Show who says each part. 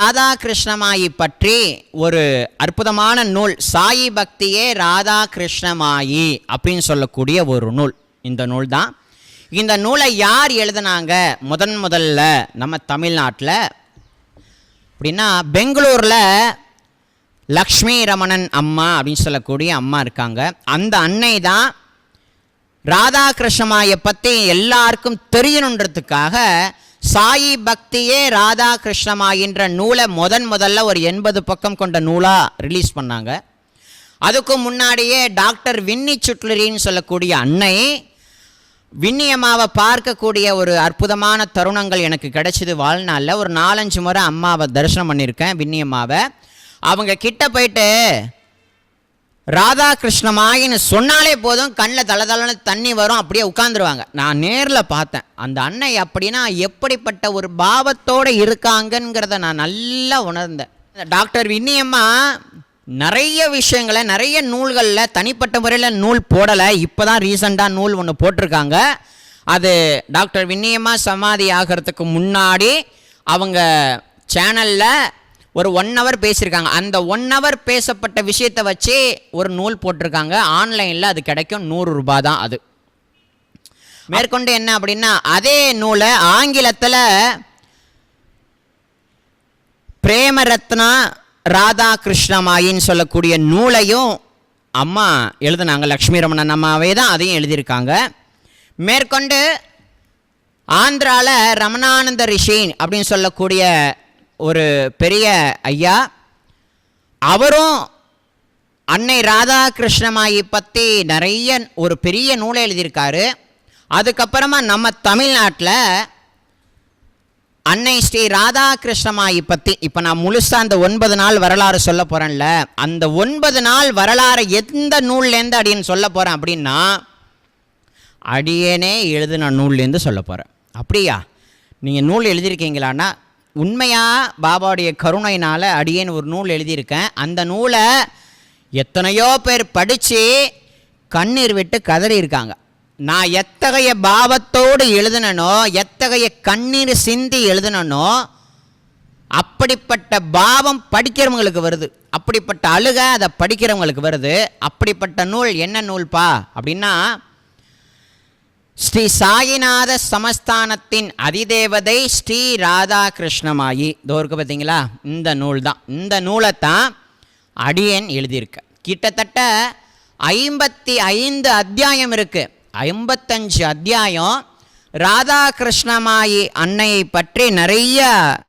Speaker 1: ராதாகிருஷ்ணமாயி பற்றி ஒரு அற்புதமான நூல் சாயி பக்தியே ராதாகிருஷ்ணமாயி அப்படின்னு சொல்லக்கூடிய ஒரு நூல். இந்த நூல் தான் இந்த நூலை யார் எழுதினாங்க? முதன் முதல்ல நம்ம தமிழ்நாட்டில். அப்படின்னா பெங்களூரில் லக்ஷ்மி ரமணன் அம்மா அப்படின்னு சொல்லக்கூடிய அம்மா இருக்காங்க. அந்த அன்னை தான் ராதாகிருஷ்ணமாயை பற்றி எல்லாருக்கும் தெரியணுன்றதுக்காக சாயி பக்தியே ராதா கிருஷ்ணமாகின்ற நூலை முதன் முதல்ல ஒரு எண்பது பக்கம் கொண்ட நூலாக ரிலீஸ் பண்ணாங்க. அதுக்கு முன்னாடியே டாக்டர் வின்னி சுட்லரின்னு சொல்லக்கூடிய அன்னை விண்ணியம்மாவை பார்க்கக்கூடிய ஒரு அற்புதமான தருணங்கள் எனக்கு கிடைச்சிது வாழ்நாளில். ஒரு நாலஞ்சு முறை அம்மாவை தரிசனம் பண்ணியிருக்கேன் விண்ணியம்மாவை. அவங்க கிட்ட போயிட்டு ராதாகிருஷ்ணமாயின்னு சொன்னாலே போதும் கண்ணில் தள தளன்னு தண்ணி வரும் அப்படியே உட்காந்துருவாங்க நான் நேரில் பார்த்தேன். அந்த அன்னை அப்படின்னா எப்படிப்பட்ட ஒரு பாவத்தோடு இருக்காங்கங்கிறத நான் நல்லா உணர்ந்தேன். டாக்டர் வின்னியம்மா நிறைய விஷயங்களை நிறைய நூல்களில் தனிப்பட்ட முறையில் நூல் போடலை. இப்போ தான் ரீசெண்டாக நூல் ஒன்று போட்டிருக்காங்க. அது டாக்டர் வின்னியம்மா சமாதி ஆகிறதுக்கு முன்னாடி அவங்க சேனலில் ஒரு ஒன் ஹவர் பேசியிருக்காங்க. அந்த ஒன் ஹவர் பேசப்பட்ட விஷயத்தை வச்சு ஒரு நூல் போட்டிருக்காங்க. ஆன்லைனில் அது கிடைக்கும். நூறு ரூபாய் தான் அது. மேற்கொண்டு என்ன அப்படின்னா அதே நூலை ஆங்கிலத்தில் பிரேமரத்னா ராதாகிருஷ்ணமாயின்னு சொல்லக்கூடிய நூலையும் அம்மா எழுதுனாங்க. லக்ஷ்மி ரமணன் அம்மாவே தான் அதையும் எழுதியிருக்காங்க. மேற்கொண்டு ஆந்திராவில் ரமணானந்த ரிஷின் அப்படின்னு சொல்லக்கூடிய ஒரு பெரிய ஐயா அவரும் அன்னை ராதாகிருஷ்ணமாயி பற்றி நிறைய ஒரு பெரிய நூலை எழுதியிருக்காரு. அதுக்கப்புறமா நம்ம தமிழ்நாட்டில் அன்னை ஸ்ரீ ராதாகிருஷ்ணமாயி பற்றி இப்போ நான் முழுசாக அந்த ஒன்பது நாள் வரலாறு சொல்ல போகிறேன்ல அந்த ஒன்பது நாள் வரலாறு எந்த நூல்லேருந்து அப்படின்னு சொல்ல போகிறேன் அப்படின்னா அடியேனே எழுதின நூல்லேருந்து சொல்ல போகிறேன் அப்படியா? நீங்கள் நூல் எழுதியிருக்கீங்களான்னா உண்மையாக பாபாவுடைய கருணையினால் அடியேன் ஒரு நூல் எழுதியிருக்கேன். அந்த நூலை எத்தனையோ பேர் படித்து கண்ணீர் விட்டு கதறி இருக்காங்க நான் எத்தகைய பாவத்தோடு எழுதினனோ எத்தகைய கண்ணீர் சிந்தி எழுதினனோ அப்படிப்பட்ட பாவம் படிக்கிறவங்களுக்கு வருது. அப்படிப்பட்ட அழுக அதை படிக்கிறவங்களுக்கு வருது. அப்படிப்பட்ட நூல் என்ன நூல்பா? அப்படின்னா ஸ்ரீ சாயிநாத சமஸ்தானத்தின் அதிதேவதை ஸ்ரீ ராதாகிருஷ்ணமாயி. இதோ பார்த்தீங்களா? இந்த நூல் தான் இந்த நூலை தான் அடியன் எழுதியிருக்க. கிட்டத்தட்ட ஐம்பத்தி ஐந்து அத்தியாயம் இருக்குது ஐம்பத்தஞ்சு அத்தியாயம் ராதாகிருஷ்ணமாயி அன்னையை பற்றி நிறைய